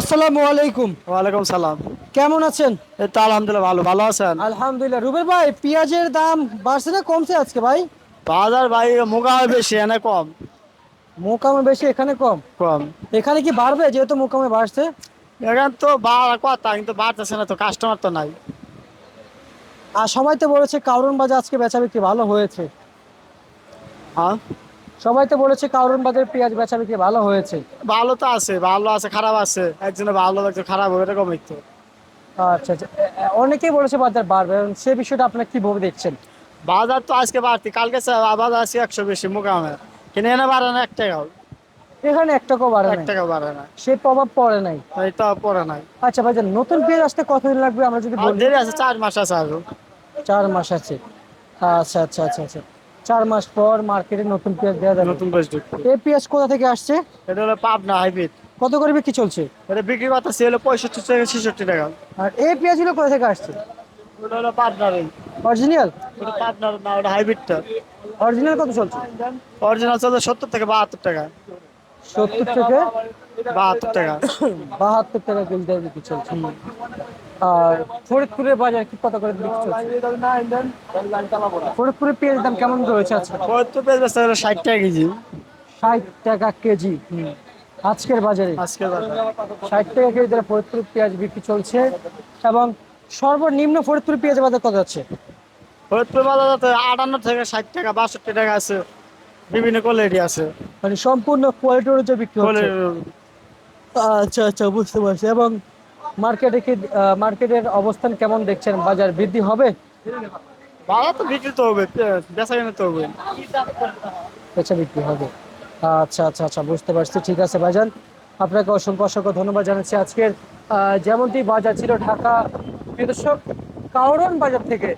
আসসালামু আলাইকুম। ওয়ালাইকুম সালাম। কেমন আছেন? এই তো আলহামদুলিল্লাহ ভালো ভালো আছেন? আলহামদুলিল্লাহ। রুবেল ভাই পেঁয়াজের দাম বাড়ছে না কমছে আজকে ভাই? বাজার ভাই হয় বেশি এনে কম। মোকামে বেশি এখানে কম? কম। এখানে কি বাড়বে? যেহেতু মোকামে বাড়ছে। এখন তো বাড়ার কথা কিন্তু বাড়তেছে না তো কাস্টমার তো নাই। আর সবাই তো বলেছে কাউরন বাজার আজকে বেচা বিক্রি ভালো হয়েছে। হ্যাঁ? সবাই তো বলেছে কাউরন বাজার পেঁয়াজ বেচা বিক্রি ভালো হয়েছে। ভালো তো আছে ভালো আছে খারাপ আছে। একজনে ভালো একজন খারাপ হবে এরকম তো। আচ্ছা আচ্ছা। অনেকেই বলেছে বাজার বাড়বে সে বিষয়টা আপনার কীভাবে দেখছেন? বাজার তো আজকে বাড়তি কালকে বাজার আছে একশো বেশি মুগামে কিনে এনে বাড়ে না এক টাকাও। এখানে এক টাকাও বাড়ে এক নাই। টাকা বাড়ে না। সে প্রভাব পড়ে নাই। তো পরে নাই। আচ্ছা ভাইজান নতুন পেঁয়াজ আসতে কতদিন লাগবে? আমরা যদি বলি। আছে চার মাস আছে আরও। চার মাস আছে। আচ্ছা আচ্ছা আচ্ছা আচ্ছা। চার মাস পর মার্কেটে নতুন পেঁয়াজ দেওয়া যাবে। নতুন বয়স ঢুকবে এই পেঁয়াজ কোথা থেকে আসছে? এটা হলো পাবনা হাইব্রিড। কত করে বিক্রি চলছে? এটা বিক্রি কথা ছিল পঁয়ষট্টি থেকে ছেষট্টি টাকা। আর এই পেঁয়াজগুলো কোথা থেকে আসছে? ওটা হলো পাবনার অরিজিনাল ওটা পাবনার না ওটা হাইব্রিডটা। অরিজিনাল কত চলছে? অরিজিনাল চলছে সত্তর থেকে বাহাত্তর টাকা। সত্তর থেকে বাহাত্তর টাকা। বাহাত্তর টাকা দরে বিক্রি চলছে। আর ফরিদপুরের বাজার কি কত করে বিক্রি ফরিদপুরের পেঁয়াজের দাম কেমন রয়েছে আজকে? সত্তর পেঁয়াজ বেচতে গেলে ষাট টাকা কেজি। ষাট টাকা কেজি। আজকের বাজারে? আজকে বাজার। ষাট টাকা কেজি দরে ফরিদপুর পেঁয়াজ বিক্রি চলছে এবং সর্বনিম্ন ফরিদপুর পেঁয়াজ বাজার কত আছে ফরিদপুর বাজার আটান্ন থেকে ষাট টাকা বাষট্টি টাকা আছে। বিভিন্ন কোয়ালিটি আছে। মানে সম্পূর্ণ কোয়ালিটি অনুযায়ী বিক্রি হচ্ছে। আচ্ছা আচ্ছা বুঝতে পারছি। এবং মার্কেটে কি মার্কেটের অবস্থান কেমন দেখছেন? বাজার বৃদ্ধি হবে? বাজার তো বিক্রি তো হবে বেচা কেনা তো হবে। বেচা বিক্রি হবে। আচ্ছা আচ্ছা আচ্ছা বুঝতে পারছি। ঠিক আছে ভাইজান। আপনাকে অসংখ্য অসংখ্য ধন্যবাদ জানাচ্ছি আজকের যেমনটি বাজার ছিল ঢাকা দর্শক কাউরন বাজার থেকে